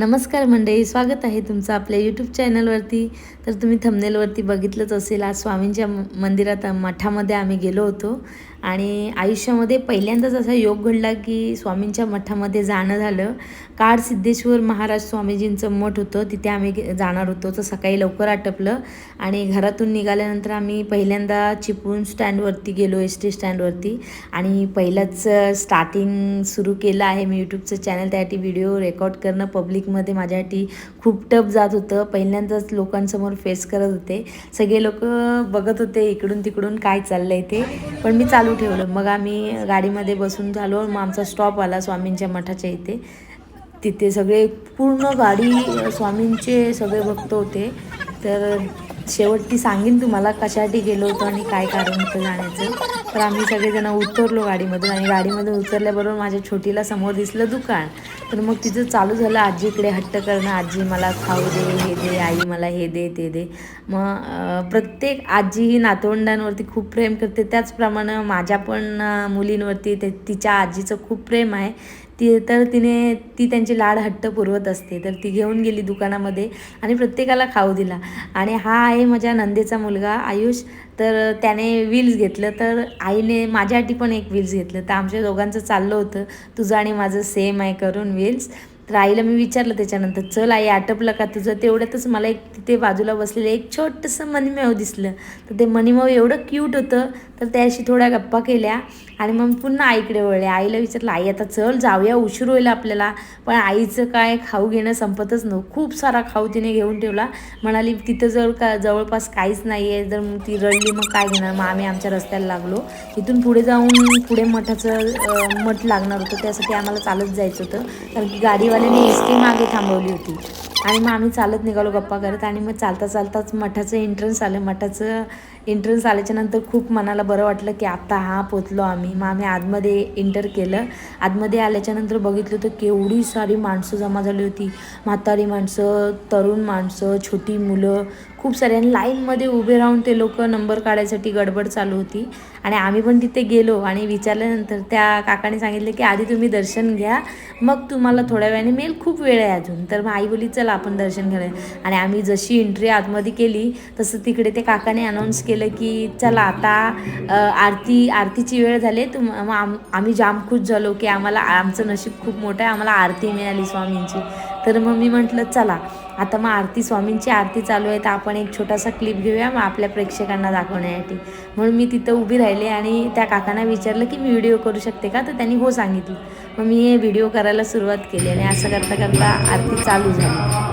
नमस्कार मंडळी स्वागत आहे तुमचं आपल्या यूट्यूब चॅनलवरती तर तुम्ही थंबनेलवरती बघितलंच असेल आज स्वामींच्या मंदिरात मठामध्ये आम्ही गेलो होतो. आणि आयुष्यामध्ये पहिल्यांदाच असा योग घडला की स्वामींच्या मठामध्ये जाणं झालं. काळ सिद्धेश्वर महाराज स्वामीजींचं मठ होतं तिथे आम्ही जाणार होतो. तर सकाळी लवकर आटपलं आणि घरातून निघाल्यानंतर आम्ही पहिल्यांदा चिपळूण स्टँडवरती गेलो एस टी स्टँडवरती. आणि पहिलाच स्टार्टिंग सुरू केलं आहे मी यूट्यूबचं चॅनल. त्यासाठी व्हिडिओ रेकॉर्ड करणं पब्लिकमध्ये माझ्यासाठी खूप टप जात होतं. पहिल्यांदाच लोकांसमोर फेस करत होते. सगळे लोक बघत होते इकडून तिकडून काय चाललं आहे ते. पण मी चालू ठेवलं. मग आम्ही गाडीमध्ये बसून झालो. मग आमचा स्टॉप आला स्वामींच्या मठाच्या इथे. तिथे सगळे पूर्ण गाडी स्वामींचे सगळे भक्त होते. तर शेवटी सांगेन तुम्हाला कशासाठी गेलो होतो आणि काय कारण होतं जाण्याचं. तर आम्ही सगळेजण उतरलो गाडीमधून आणि गाडीमधून उतरल्याबरोबर माझ्या छोटीला समोर दिसलं दुकान. तर मग तिचं चालू झालं आजीकडे हट्ट करणं. आजी मला खाऊ दे हे दे आई मला हे दे ते दे. मग प्रत्येक आजी ही नातवंडांवरती खूप प्रेम करते. त्याचप्रमाणे माझ्या पण मुलींवरती ते तिच्या आजीचं खूप प्रेम आहे. ती तर तिने ती त्यांची लाड हट्ट पुरवत असते. तर ती घेऊन गेली दुकानामध्ये आणि प्रत्येकाला खाऊ दिला. आणि हा आहे माझ्या नंदेचा मुलगा आयुष. तर त्याने व्हील्स घेतलं. तर आईने माझ्यासाठी पण एक व्हील्स घेतलं. तर आमच्या दोघांचं चाललं होतं. तुझं आणि माझं सेम आहे करून व्हील्स तर आईला मी विचारलं त्याच्यानंतर चल आई आटपलं का तुझं? तेवढ्यातच मला एक तिथे बाजूला बसलेलं एक छोटंसं मणिमाव दिसलं. तर ते मणिमाव एवढं क्यूट होतं तर त्याशी थोड्या गप्पा केल्या आणि मग पुन्हा आईकडे वळले आईला विचारलं आई आता चल जाऊया उशीर होईल आपल्याला पण आईचं काय खाऊ घेणं संपतच नव्हतं खूप सारा खाऊ तिने घेऊन ठेवला. म्हणाली तिथं जर का जवळपास काहीच नाही आहे जर मग ती रडली मग काय घेणार? मग आम्ही आमच्या रस्त्याला लागलो. इथून पुढे जाऊन पुढे मठाचं मठ लागणार होतं त्यासाठी आम्हाला चालत जायचं होतं कारण की मी एस टी मागे थांबवली होती. आणि मग आम्ही चालत निघालो गप्पा करत आणि मग चालता चालताच मठाचं एंट्रन्स आलं. मठाचं एंट्रन्स आल्याच्यानंतर खूप मनाला बरं वाटलं की आत्ता हा पोचलो आम्ही. मग आम्ही आतमध्ये एंटर केलं. आतमध्ये आल्याच्यानंतर बघितलं तर केवढी सारी माणसं जमा झाली होती. म्हातारी माणसं तरुण माणसं छोटी मुलं खूप सारे. आणि लाईनमध्ये उभे राहून ते लोक नंबर काढायसाठी गडबड चालू होती. आणि आम्ही पण तिथे गेलो आणि विचारल्यानंतर त्या काकाने सांगितलं की आधी तुम्ही दर्शन घ्या. मग तुम्हाला थोड्या वेळाने मिळेल खूप वेळ आहे अजून. तर मग आई बोली चला आपण दर्शन घ्यायला. आणि आम्ही जशी एंट्री आतमध्ये केली तसं तिकडे ते काकाने अनाऊन्स केलं की चला आता आरती आरतीची वेळ झाली. तुम मग आम आम्ही जाम खुश झालो की आम्हाला आमचं नशीब खूप मोठं आहे. आम्हाला आरती मिळाली स्वामींची. तर मग मी म्हटलं चला आता मग आरती स्वामींची आरती चालू आहे तर आपण एक छोटासा क्लिप घेऊया मग आपल्या प्रेक्षकांना दाखवण्यासाठी. म्हणून मी तिथं उभी राहिले आणि त्या काकांना विचारलं की मी व्हिडिओ करू शकते का? तर त्यांनी हो सांगितलं. मग मी हे व्हिडिओ करायला सुरुवात केली आणि असं करता करता आरती चालू झाली.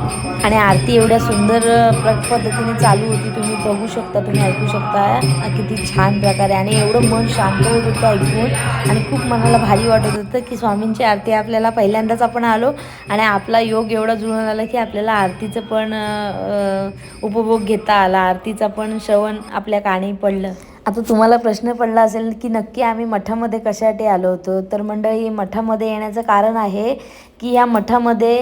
आणि आरती एवढ्या सुंदर प्र पद्धतीने चालू होती. तुम्ही बघू शकता तुम्ही ऐकू शकता. किती छान प्रकारे. आणि एवढं मन शांत होत होतं ऐकून आणि खूप मनाला भारी वाटत होतं की स्वामींची आरती आपल्याला पहिल्यांदाच आपण आलो आणि आपला योग एवढा जुळून आला की आपल्याला आरतीचं पण उपभोग घेता आला. आरतीचा पण श्रवण आपल्या काणी पडलं. आता तुम्हाला प्रश्न पडला असेल की नक्की आम्ही मठामध्ये कशासाठी आलो होतो? तर मंडळी मठामध्ये येण्याचं कारण आहे की या मठामध्ये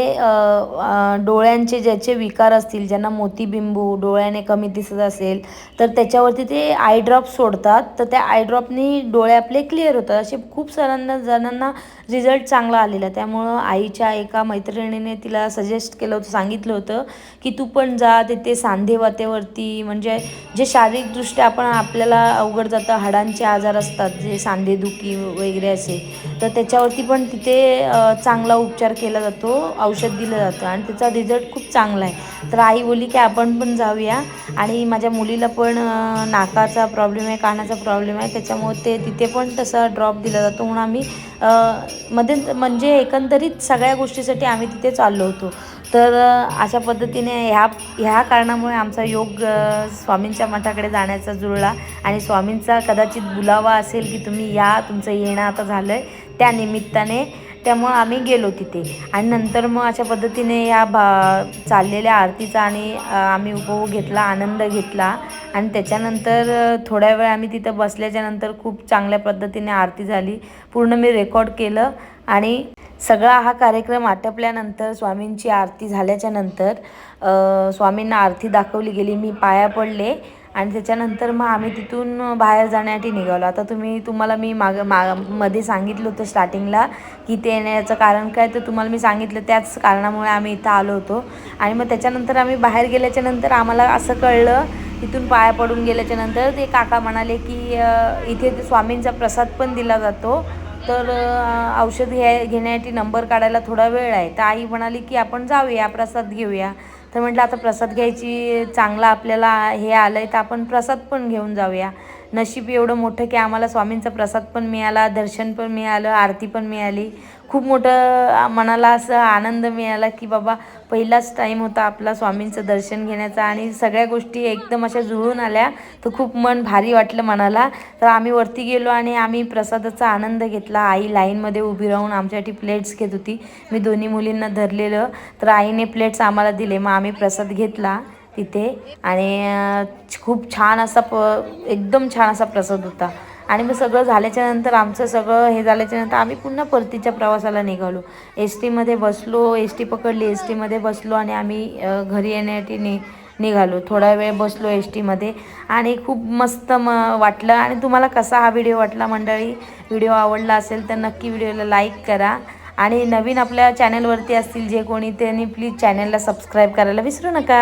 डोळ्यांचे ज्याचे विकार असतील ज्यांना मोतीबिंबू डोळ्याने कमी दिसत असेल तर त्याच्यावरती ते आय ड्रॉप सोडतात. तर त्या आयड्रॉपनी डोळे आपले क्लिअर होतात. असे खूप साऱ्यांना जणांना रिझल्ट चांगला आलेला. त्यामुळं आईच्या एका मैत्रिणीने तिला सजेस्ट केलं होतं सांगितलं होतं की तू पण जा तिथे सांधे वातेवरती म्हणजे जे शारीरिकदृष्ट्या आपण आपल्याला अवघड जातं हाडांचे आजार असतात जे सांधेदुखी वगैरे असे तर त्याच्यावरती पण तिथे चांगला उपचार केला जातो औषध दिलं जातं आणि त्याचा रिझल्ट खूप चांगला आहे. तर आई बोली की आपण पण जाऊया आणि माझ्या मुलीला पण नाकाचा प्रॉब्लेम आहे कानाचा प्रॉब्लेम आहे त्याच्यामुळे ते तिथे पण तसा ड्रॉप दिला जातो म्हणून आम्ही मध्ये म्हणजे एकंदरीत सगळ्या गोष्टीसाठी आम्ही तिथे चाललो होतो. तर अशा पद्धतीने ह्या ह्या कारणामुळे आमचा योग स्वामींच्या मठाकडे जाण्याचा जुळला आणि स्वामींचा कदाचित बुलावा असेल की तुम्ही या तुमचं येणं आता झालं आहे त्या निमित्ताने त्यामुळं आम्ही गेलो तिथे. आणि नंतर मग अशा पद्धतीने या भा चाललेल्या आरतीचा आणि आम्ही उपभोग घेतला आनंद घेतला. आणि त्याच्यानंतर थोड्या वेळ आम्ही तिथं बसल्याच्यानंतर खूप चांगल्या पद्धतीने आरती झाली. पूर्ण मी रेकॉर्ड केलं. आणि सगळा हा कार्यक्रम आटपल्यानंतर स्वामींची आरती झाल्याच्यानंतर स्वामींना आरती दाखवली गेली. मी पाया पडले. आणि त्याच्यानंतर मग आम्ही तिथून बाहेर जाण्यासाठी निघालो. आता तुम्ही तुम्हाला मी माग मा मध्ये सांगितलं होतं स्टार्टिंगला की ते येण्याचं कारण काय? तर तुम्हाला मी सांगितलं त्याच कारणामुळे आम्ही इथं आलो होतो. आणि मग त्याच्यानंतर आम्ही बाहेर गेल्याच्यानंतर आम्हाला असं कळलं तिथून पाया पडून गेल्याच्यानंतर ते काका म्हणाले की इथे स्वामींचा प्रसाद पण दिला जातो. तर औषध घ्या घेण्यासाठी नंबर काढायला थोडा वेळ आहे. तर आई म्हणाली की आपण जाऊया प्रसाद घेऊया. तर म्हटलं आता प्रसाद घ्यायची चांगला आपल्याला हे आलं आहे तर आपण प्रसाद पण घेऊन जाऊया. नशीब एवढं मोठं की आम्हाला स्वामींचा प्रसाद पण मिळाला दर्शन पण मिळालं आरती पण मिळाली. खूप मोठं मनाला असं आनंद मिळाला की बाबा पहिलाच टाईम होता आपला स्वामींचं दर्शन घेण्याचा आणि सगळ्या गोष्टी एकदम अशा जुळून आल्या. तर खूप मन भारी वाटलं मनाला. तर आम्ही वरती गेलो आणि आम्ही प्रसादाचा आनंद घेतला. आई लाईनमध्ये उभी राहून आमच्यासाठी प्लेट्स घेत होती. मी दोन्ही मुलींना धरलेलं. तर आईने प्लेट्स आम्हाला दिले. मग आम्ही प्रसाद घेतला. तिथे. आणि खूप छान असा प एकदम छान असा प्रसाद होता. आणि मग सगळं झाल्याच्यानंतर आमचं सगळं हे झाल्याच्यानंतर आम्ही पुन्हा परतीच्या प्रवासाला निघालो. एस टीमध्ये बसलो एस टी पकडली एस टीमध्ये बसलो आणि आम्ही घरी येण्यासाठी नि निघालो. थोडा वेळ बसलो एस टीमध्ये आणि खूप मस्त म वाटलं. आणि तुम्हाला कसा हा व्हिडिओ वाटला मंडळी? व्हिडिओ आवडला असेल तर नक्की व्हिडिओला लाईक करा. आणि नवीन आपल्या चॅनलवरती असतील जे कोणी त्यांनी प्लीज चॅनलला सबस्क्राईब करायला विसरू नका.